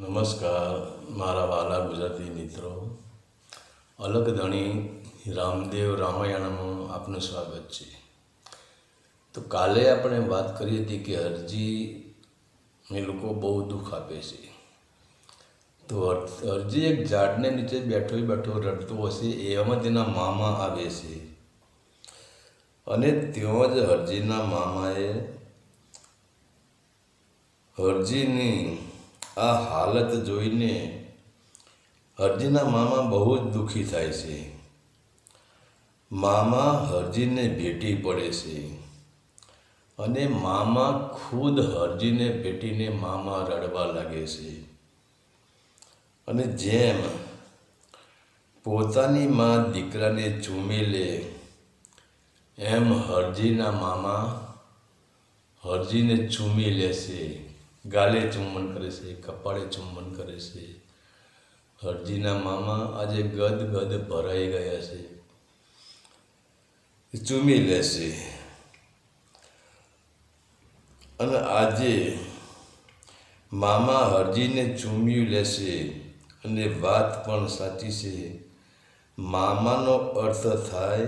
નમસ્કાર, મારા વાલા ગુજરાતી મિત્રો. અલગ ધણી રામદેવ રામાયણમાં આપનું સ્વાગત છે. તો કાલે આપણે વાત કરી હતી કે હરજી એ લોકો બહુ દુઃખ આપે છે. તો અરજી એક ઝાડને નીચે બેઠો બેઠો રડતો હશે એમાં તેના મામા આવે છે. અને ત્યાં જ હરજીના મામાએ હરજીની આ હાલત જોઈને હરજીના મામા બહુ જ દુઃખી થાય છે. મામા હરજીને ભેટી પડે છે અને મામા ખુદ હરજીને ભેટીને મામા રડવા લાગે છે. અને જેમ પોતાની માં દીકરાને ચૂમી લે, એમ હરજીના મામા હરજીને ચૂમી લેશે. ગાલે ચુંબન કરે છે, કપાળે ચુંબન કરે છે. હરજીના મામા આજે ગદ ગદ ભરાઈ ગયા છે. ચૂમી લેશે અને આજે મામા હરજીને ચૂમી લેશે અને વાત પણ સાચી છે. મામાનો અર્થ થાય,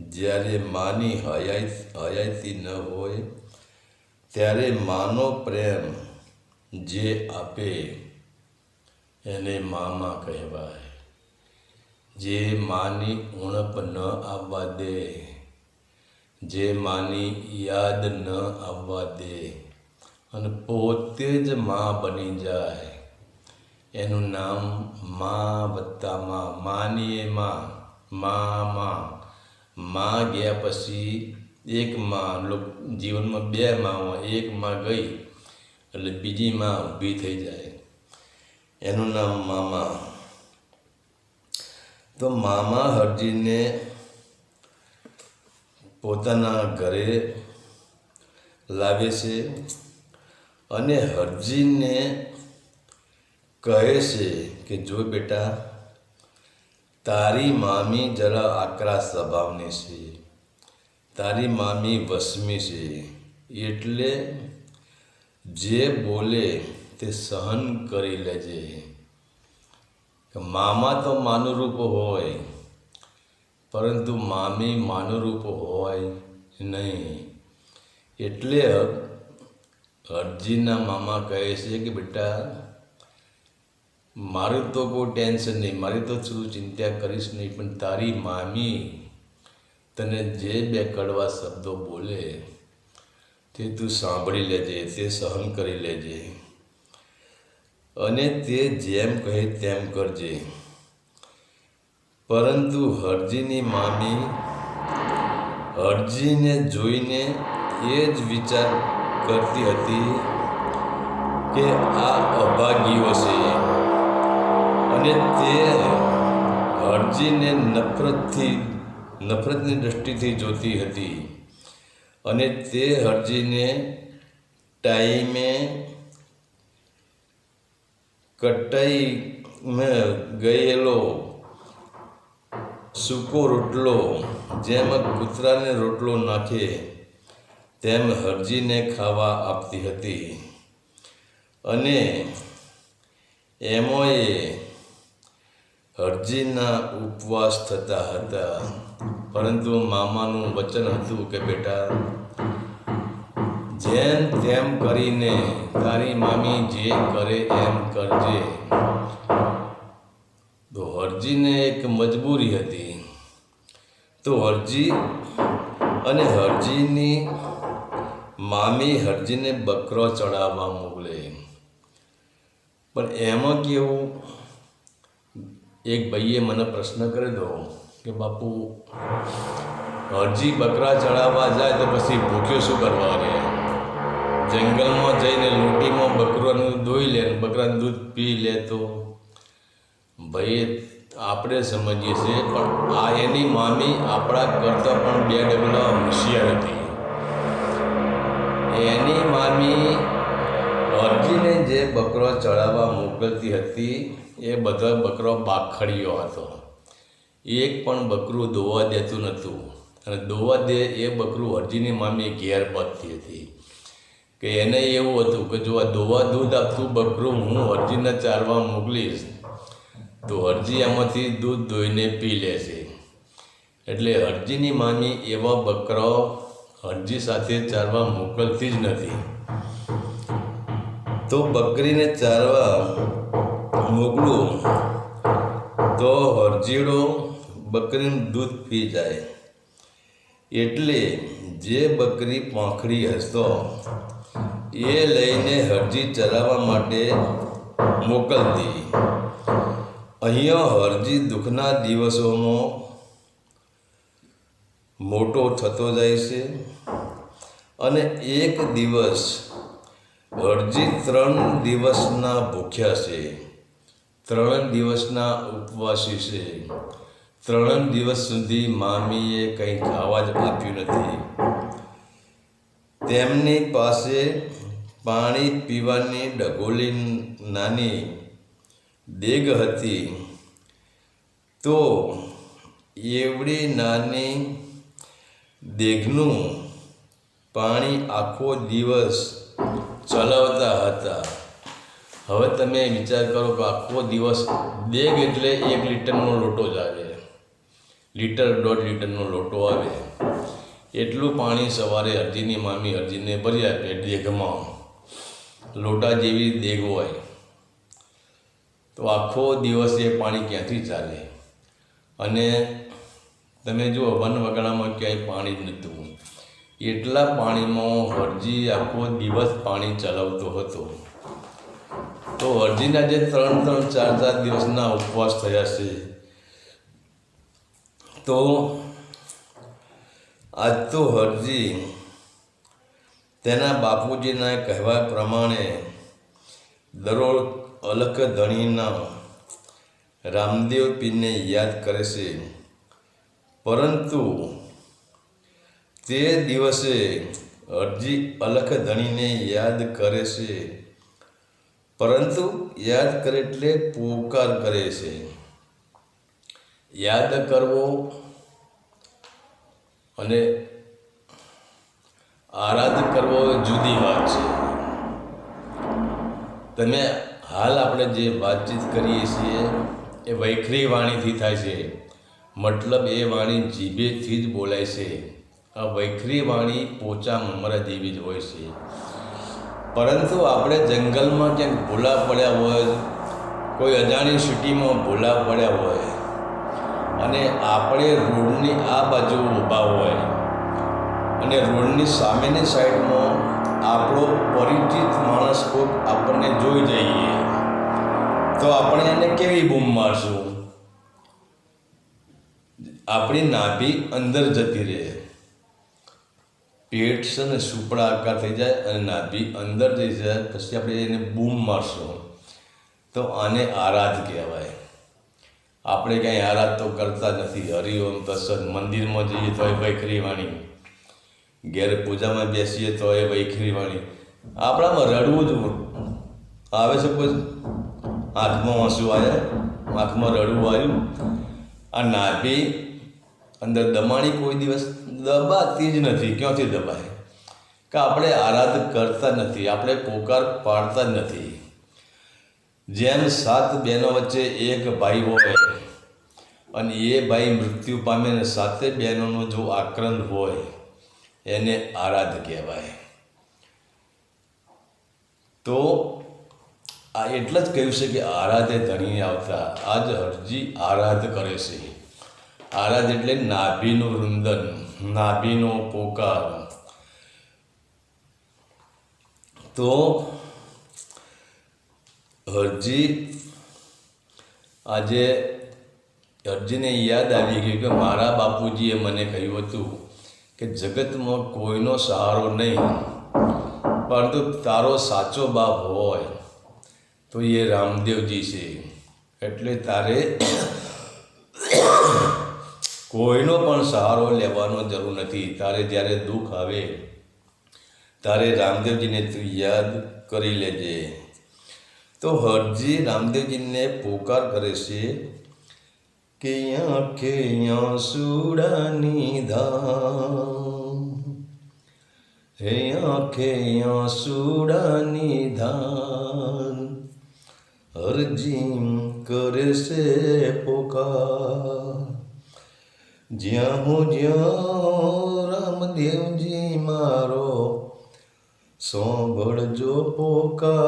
જ્યારે માની હયાત હયાતી ન હોય, ત્યારે માનો પ્રેમ જે આપે એને મામા કહેવાય. જે માની ઉણપ ન આવવા દે, જે માની યાદ ન આવવા દે, અને પોતે જ મા બની જાય. એનું નામ મા વત્તા મા. માનીએ મા. મા મા. ગયા પછી એક માં જીવનમાં બે માં હોય. એક માં ગઈ. એટલે બીજી માં ઊભી થઈ જાય. એનું નામ મામા. તો મામા હરજીને પોતાના ઘરે લાવે છે અને હરજીને કહે છે કે, જો બેટા, તારી મામી જરા આકરા સ્વભાવની છે. તારી મામી વસમી છે. એટલે જે બોલે તે સહન કરી લેજે. મામા તો માનુરૂપ હોય, પરંતુ મામી માનુરૂપ હોય નહીં. એટલે અરજીના મામા કહે છે કે બેટા, મારું તો કોઈ ટેન્શન નહીં, મારી તો શું ચિંતા કરીશ નહીં, પણ તારી મામી તને જે બે કડવા શબ્દો બોલે તે તું સાંભળી લેજે, તે સહન કરી લેજે. અને તે જેમ કહે તેમ કરજે. પરંતુ હરજીની મામી હરજીને જોઈને એ જ વિચાર કરતી હતી કે આ અભાગીઓ છે. અને તે હરજીને નફરતથી, નફરતની દ્રષ્ટિથી જોતી હતી. અને તે હરજીને ટાઈમે કટાઈમાં ગયેલો સૂકો રોટલો જેમ કૂતરાને રોટલો નાખે તેમ હરજીને ખાવા આપતી હતી. અને એમોએ હરજીના ઉપવાસ થતા હતા. પરંતુ મામાનું વચન હતું કે, બેટા, જેમ તેમ કરીને તારી મામી જે કરે એમ કરજે. તો હરજીને એક મજબૂરી હતી. તો હરજી અને હરજીની મામી હરજીને બકરો ચડાવવા મોકલે. પણ એમાં કેવું? એક ભાઈએ મને પ્રશ્ન કરી દો કે બાપુ, હરજી બકરા ચડાવવા જાય તો પછી ભૂખ્યો શું કરવા રહે જંગલમાં જઈને લોટીમાં બકરાનું દોઈ લે બકરાનું દૂધ પી લે તો? ભાઈ આપણે સમજીએ છીએ, પણ આ એની મામી આપણા કરતાં પણ બે ડગલા હોશિયાર હતી. એની મામી અરજીને જે બકરો ચડાવવા મોકલતી હતી, એ બધા બકરો બાખડીયો હતો. એક પણ બકરું દોવા દેતું નહોતું. અને દોવા દે એ બકરું અરજીની મામી ઘેર બાંધતી હતી. કે એને એવું હતું કે જો આ દોવા દૂધ આપતું બકરું હું હરજીને ચારવા મોકલીશ, તો હરજી આમાંથી દૂધ દોઈને પી લેશે. એટલે હરજીની મામી એવા બકરાઓ હરજી સાથે ચારવા મોકલતી જ નથી. તો બકરીને ચારવા મોકલું. તો હરજીડો બકરીનું દૂધ પી જાય, એટલે જે બકરી પાંખડી હસતો, એ લઈને હરજી ચરાવવા માટે મોકલતી. અહીંયા હરજી દુઃખના દિવસોમાં મોટો થતો જાય છે અને એક દિવસ હરજી ત્રણ દિવસના ભૂખ્યા છે. ત્રણ દિવસના ઉપવાસી છે. ત્રણ દિવસ સુધી મામીએ કંઈ ખાવા જ આપ્યું નથી. તેમની પાસે પાણી પીવાની ડગોલી નાની દેગ હતી. તો એવડી નાની દેગનું પાણી આખો દિવસ ચલાવતા હતા. હવે તમે વિચાર કરો કે આખો દિવસ દેગ એટલે એક લીટરનો લોટો જ આવે. લીટર દોઢ લીટરનો લોટો આવે. એટલું પાણી સવારે અરજીની મામી અરજીને ભરી આપે દેગમાં. લોટા જેવી દેગ હોય. તો આખો દિવસ એ પાણી ક્યાંથી ચાલે? અને તમે જુઓ, વન વગડામાં ક્યાંય પાણી જ નહોતું એટલા પાણીમાં હરજી આખો દિવસ પાણી ચલાવતો હતો. તો હરજીના જે ત્રણ ત્રણ ચાર ચાર દિવસના ઉપવાસ થયા છે, તો આજ તો હરજી તેના બાપુજીના કહેવા પ્રમાણે દરરોજ અલખ ધણીના રામદેવ પીરને યાદ કરે છે. પરંતુ તે દિવસે અરજી અલખ ધણીને યાદ કરે છે. પરંતુ યાદ કરે એટલે પોકાર કરે છે. યાદ કરવો અને આરાધ કરવો જુદી વાત છે. તમે હાલ આપણે જે વાતચીત કરીએ છીએ એ વૈખરી વાણીથી થાય છે. મતલબ એ વાણી જીભેથી જ બોલાય છે. આ વૈખરી વાણી પોચા મમરા જેવી જ હોય છે. પરંતુ આપણે જંગલમાં ક્યાંક ભૂલા પડ્યા હોય, કોઈ અજાણી સિટીમાં ભૂલા પડ્યા હોય, અને આપણે રોડની આ બાજુ ઊભા હોય, અને રોડની સામેની સાઈડમાં આપણો પરિચિત માણસ કોઈક આપણને જોઈ જઈએ, તો આપણે એને કેવી બૂમ મારશું? આપણી નાભી અંદર જતી રહે. પેટ છે ને સુપડા આકાર થઈ જાય અને નાભી અંદર જઈ જાય, પછી આપણે એને બૂમ મારશું. તો આને આરાધ કહેવાય. આપણે ક્યાંય આરાધ તો કરતા નથી. હરિઓમ તસદ મંદિરમાં જઈએ તો એ વૈખરી વાણી ઘેર પૂજામાં બેસીએ તો એ વૈખરી વાણી આપણામાં રડવું જ આવે છે કોઈ? આંખમાં આંસુ આવ્યા? આંખમાં રડવું આવ્યું? આ નાભી અંદર દબાણી કોઈ દિવસ દબાતી જ નથી. ક્યાંથી દબાય? કે આપણે આરાધ કરતા નથી, આપણે પોકાર પાડતા નથી. જેમ સાત બહેનો વચ્ચે એક ભાઈ હોય અને એ ભાઈ મૃત્યુ પામે અને સાતે બહેનોનો જો આક્રંદ હોય, એને આરાધ કહેવાય. તો આ એટલે જ કહ્યું છે કે આરાધે ધણી આવતા. આજ હરજી આરાધ કરે છે. આરાધ એટલે નાભીનું રુંદન, નાભીનો પોકાર. તો હરજી આજે હરજીને યાદ આવી ગયું કે મારા બાપુજીએ મને કહ્યું હતું કે જગતમાં કોઈનો સહારો નહીં, પરંતુ તારો સાચો બાપ હોય તો એ રામદેવજી છે. એટલે તારે કોઈનો પણ સહારો લેવાનો જરૂર નથી. તારે જ્યારે દુઃખ આવે, તારે રામદેવજીને તું યાદ કરી લેજે. તો હરજી રામદેવજીને પોકાર કરે છે કે આંખે આંસુડાની ધામ. હે આંખે આંસુડાની ધાન અરજી કરે છે પોકાર. જ્યાં હું જ્યાં રામદેવજી મારો સાંભળજો પોકાર.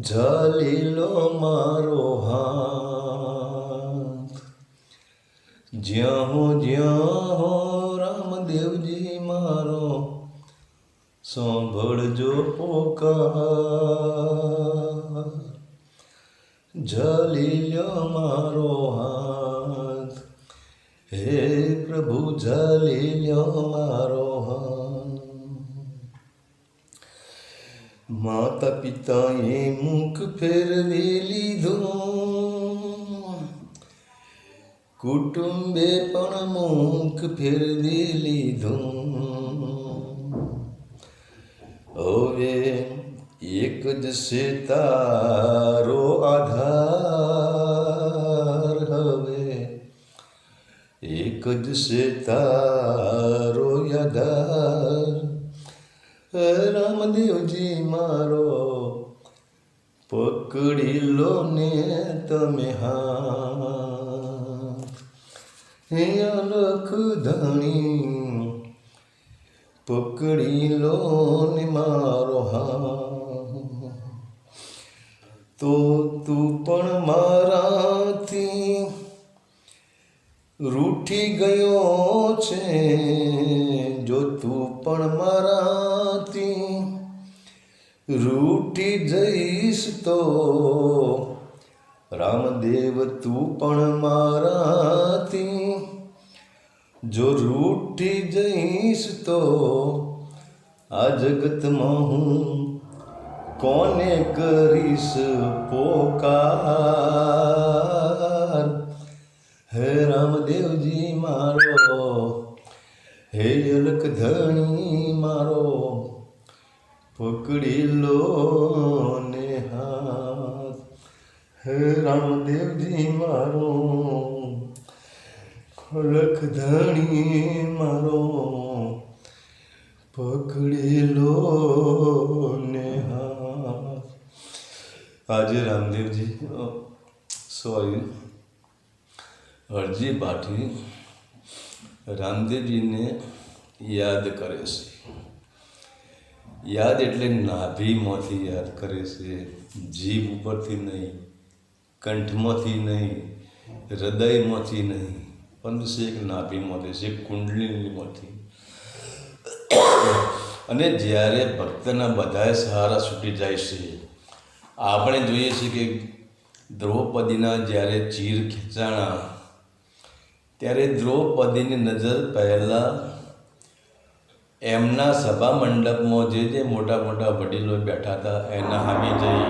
ઝાલીલો મારો હાથ. જ્યાં હું જ્યાં હો રામદેવજી મારો સાંભળજો પોકાર. જલી લ્યો મારો હાથ. હે પ્રભુ જલી લ્યો મારો હાથ. માતા પિતાએ મુખ ફેરવી લીધું. કુટુંબે પણ મુખ ફેરવી લીધું. હવે એક જ છે તારો આધાર હવે. એક જ છે તારો આધાર રામદેવજી મારો પકડી લો ને તમે હા હે અલખ ધણી પકડી લો ને મારો હાથ તો તું પણ મારાથી રૂઠી ગયો છે. જો તું પણ મારાથી રૂઠી જઈશ તો રામદેવ તું પણ મારાથી જો રૂઠી જઈશ તો આ જગતમાં હું કોને કરીશ પોકાર? હે રામદેવજી મારો, હે અલક ધણી મારો, પકડી લો ને હાથ. હે રામદેવજી મારો અલખ ધણી મારો, પકડી લો આજે રામદેવજી સોરી અરજી પાઠવી રામદેવજીને યાદ કરે છે. યાદ એટલે નાભીમાંથી યાદ કરે છે, જીભ ઉપરથી નહીં, કંઠમાંથી નહીં, હૃદયમાંથી નહીં, પણ શેખ નાભીમાંથી છે કુંડલીમાંથી અને જ્યારે ભક્તના બધાએ સહારા છૂટી જાય છે આપણે જોઈએ છીએ કે દ્રૌપદીના જ્યારે ચીર ખેંચાણા, ત્યારે દ્રૌપદીની નજર પહેલાં એમના સભા મંડપમાં જે જે મોટા મોટા વડીલો બેઠા હતા, એના આવી જઈ.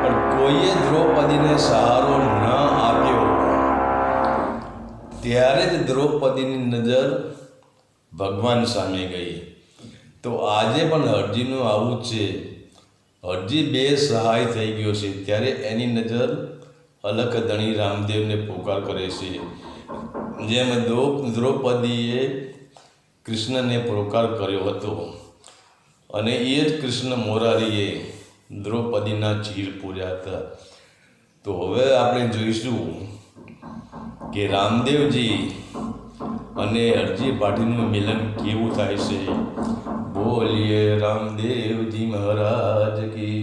પણ કોઈએ દ્રૌપદીને સહારો ન આપ્યો, ત્યારે જ દ્રૌપદીની નજર ભગવાન સામે ગઈ. તો આજે પણ અરજીનું આવું છે. અરજી બે સહાય થઈ ગયો છે, ત્યારે એની નજર અલખ ધણી રામદેવને પોકાર કરે છે. જેમ દ્રૌ દ્રૌપદીએ કૃષ્ણને પોકાર કર્યો હતો અને એ જ કૃષ્ણ મોરારીએ દ્રૌપદીના ચીર પૂર્યા હતા. તો હવે આપણે જોઈશું કે રામદેવજી અને અરજી પાટીનું મિલન કેવું થાય છે? બોલીએ રામદેવજી મહારાજ કી.